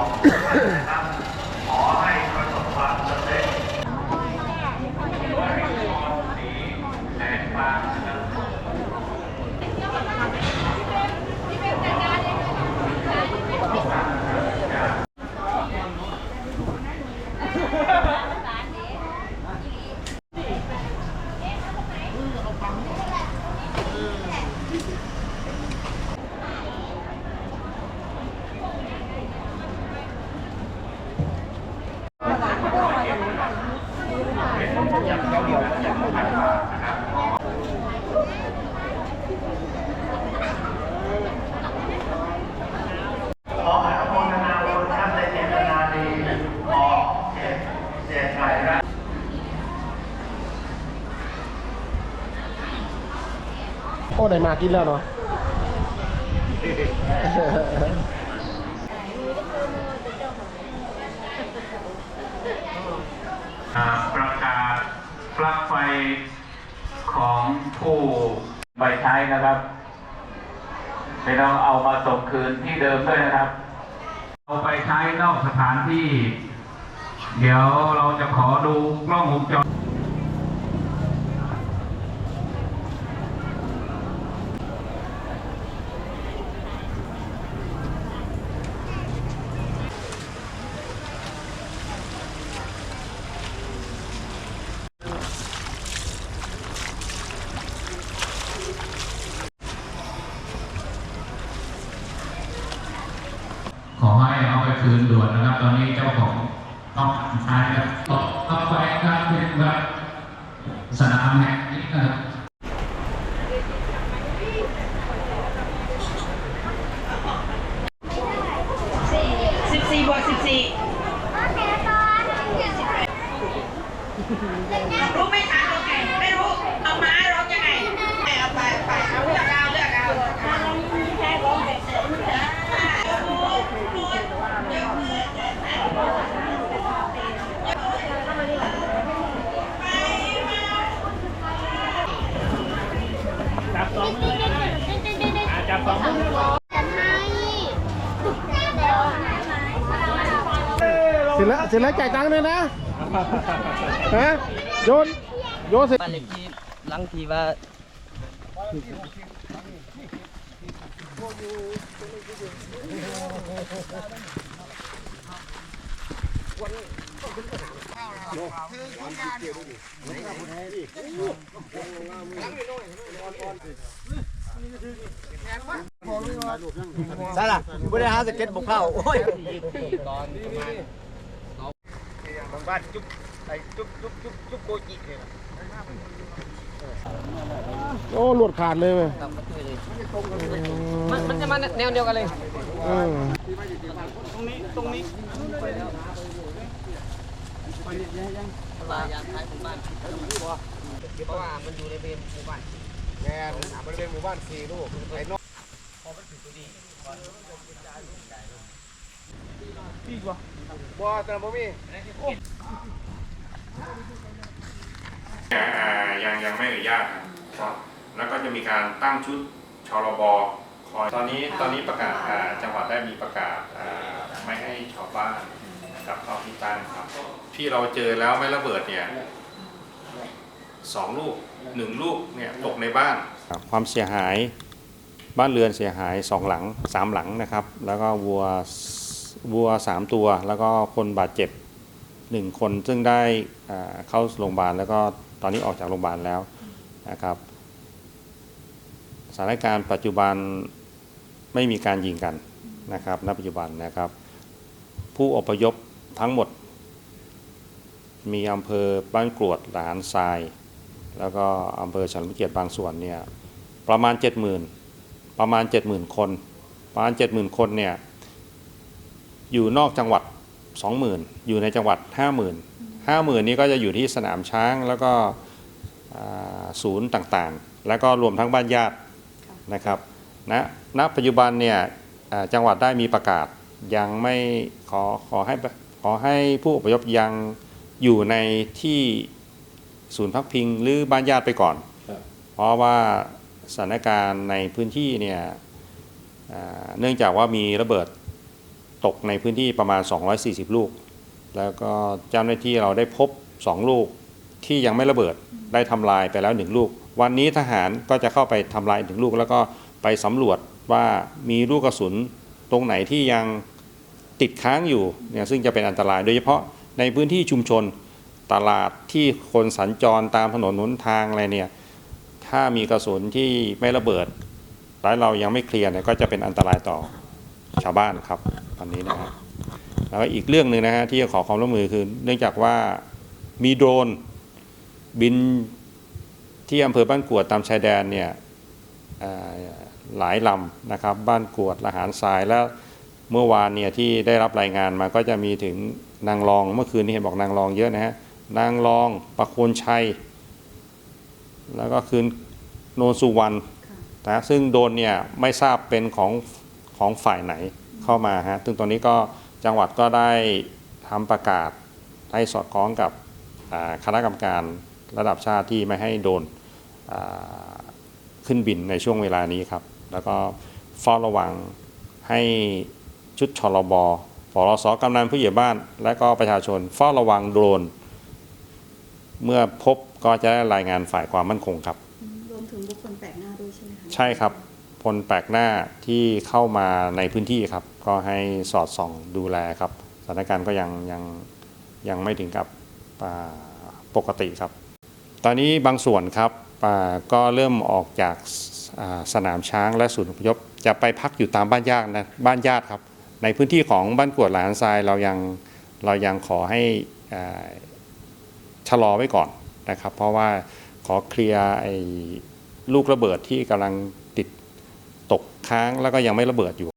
Yeah. อ้ได้มากินแล้วเนาะประกาศปลั๊กไฟของผู้ไปใช้นะครับไม่ต้องเอามาส่งคืนที่เดิมด้วยนะครับ เอาไปใช้นอกสถานที่ เดี๋ยวเราจะขอดูกล้องวงจร ขอให้เอาไปคืนด่วนนะครับ ตอนนี้เจ้าของต้องใช้ครับต่อต่อไปการเป็นแบบสนามแห่งนี้นะครับ สิบสี่บวกสิบสี่รู้ไม่ทันโอเคไม่รู้ เอาม้าร้องยังไงเอาไปไปเอาเลือกเอาเลือกเอา เสร็จแล้วเสร็จแล้วจ่ายตังค์เลยนะฮะโยนโยนเสร็จบ้านเลขที่หลังที่ว่า ใช่ล่ะไม่ได้หาสเก็ตบุกเข้าโอ้ยบางบ้านจุ๊บไอ้จุ๊บจุ๊บจุ๊บจุ๊บโกจิเนี่ยโอ้หลวดขาดเลยเว้ยตามประตูเลยมันมันจะมาแนวเดียวกันเลยเออลายางท้ายของบ้านเพราะว่ามันอยู่ในเบรหมู่บ้าน แง่บริเวณหมู่บ้านสี่ลูกไอ้นอกบ่แต่บ่มีอ่ายังยังไม่อนุญาตครับ แล้วก็จะมีการตั้งชุดชรบคอย ตอนนี้ตอนนี้ประกาศอ่าจังหวัดได้มีประกาศอ่าไม่ให้ชาวบ้านกลับเข้าที่ตั้งครับ ที่เราเจอแล้วไม่ระเบิดเนี่ย สองลูกหนึ่งลูกเนี่ยตกในบ้าน ความเสียหายบ้านเรือนเสียหายสองหลังสามหลังนะครับ แล้วก็วัววัวสามตัว แล้วก็คนบาดเจ็บหนึ่งคนซึ่งได้อ่าเข้าโรงพยาบาลแล้วก็ตอนนี้ออกจากโรงพยาบาลแล้วนะครับสถานการณ์ปัจจุบันไม่มีการยิงกันนะครับณปัจจุบันนะครับ ผู้อพยพทั้งหมด มีอำเภอบ้านกรวดหลานทราย แล้วก็อำเภอเฉลิมพระเกียรติบางส่วนเนี่ยประมาณ 70,000 ประมาณ 70,000 คน ประมาณ 70,000 คนเนี่ยอยู่นอกจังหวัด 20,000 อยู่ในจังหวัด 50,000 50,000 นี้ก็จะอยู่ที่สนามช้างแล้วก็ศูนย์ต่างๆ แล้วก็รวมทั้งบ้านญาตินะครับณณปัจจุบันเนี่ยจังหวัดได้มีประกาศยังไม่ขอขอให้ขอให้ผู้อพยพยังอยู่ในที่ ศูนย์พักพิงหรือบ้านญาติไปก่อน เพราะว่าสถานการณ์ในพื้นที่เนี่ยอ่าเนื่องจากว่ามีระเบิดตกในพื้นที่ประมาณ 240 ลูก แล้วก็เจ้าหน้าที่เราได้พบ 2 ลูกที่ยังไม่ระเบิดได้ทำลายไปแล้ว 1 ลูก วันนี้ทหารก็จะเข้าไปทำลายอีกหนึ่งลูก แล้วก็ไปสำรวจว่ามีลูกกระสุนตรงไหนที่ยังติดค้างอยู่เนี่ยซึ่งจะเป็นอันตรายโดยเฉพาะในพื้นที่ชุมชน ตลาดที่คนสัญจรตามถนนหนทางอะไรเนี่ยถ้ามีกระสุนที่ไม่ระเบิด แล้วเรายังไม่เคลียร์เนี่ยก็จะเป็นอันตรายต่อชาวบ้านครับตอนนี้นะฮะแล้วอีกเรื่องหนึ่งนะฮะที่จะขอความร่วมมือคือ เนื่องจากว่ามีโดรนบินที่อำเภอบ้านกวดตามชายแดนเนี่ยหลายลำนะครับ บ้านกวดละหารทรายแล้วเมื่อวานเนี่ยที่ได้รับรายงานมาก็จะมีถึงนางรองเมื่อคืนนี้เห็นบอกนางรองเยอะนะฮะ นางรอง ประโคนชัย แล้วก็คืนโนนสุวรรณนะซึ่งโดรนเนี่ยไม่ทราบเป็นของของฝ่ายไหนเข้ามาฮะซึ่งตอนนี้ก็จังหวัดก็ได้ทำประกาศให้สอดคล้องกับอ่าคณะกรรมการระดับชาติที่ไม่ให้โดรนอ่าขึ้นบินในช่วงเวลานี้ครับ แล้วก็เฝ้าระวังให้ชุดชลบปรสกำนันผู้ใหญ่บ้าน และก็ประชาชนเฝ้าระวังโดรน เมื่อพบก็จะได้รายงานฝ่ายความมั่นคงครับ รวมถึงบุคคลแปลกหน้าด้วยใช่ไหมคะใช่ครับพลแปลกหน้าที่เข้ามาในพื้นที่ครับ ก็ให้สอดส่องดูแลครับสถานการณ์ก็ยังยังยังไม่ถึงกับอ่าปกติครับ ตอนนี้บางส่วนครับอ่าก็เริ่มออกจากอ่าสนามช้างและศูนย์อพยพจะไปพักอยู่ตามบ้านญาตินะบ้านญาติครับ ในพื้นที่ของบ้านกวดหลานทรายเรายังเรายังขอให้อ่า ชะลอไว้ก่อนนะครับ เพราะว่าขอเคลียร์ไอ้ลูกระเบิดที่กำลังติดตกค้างแล้วก็ยังไม่ระเบิดอยู่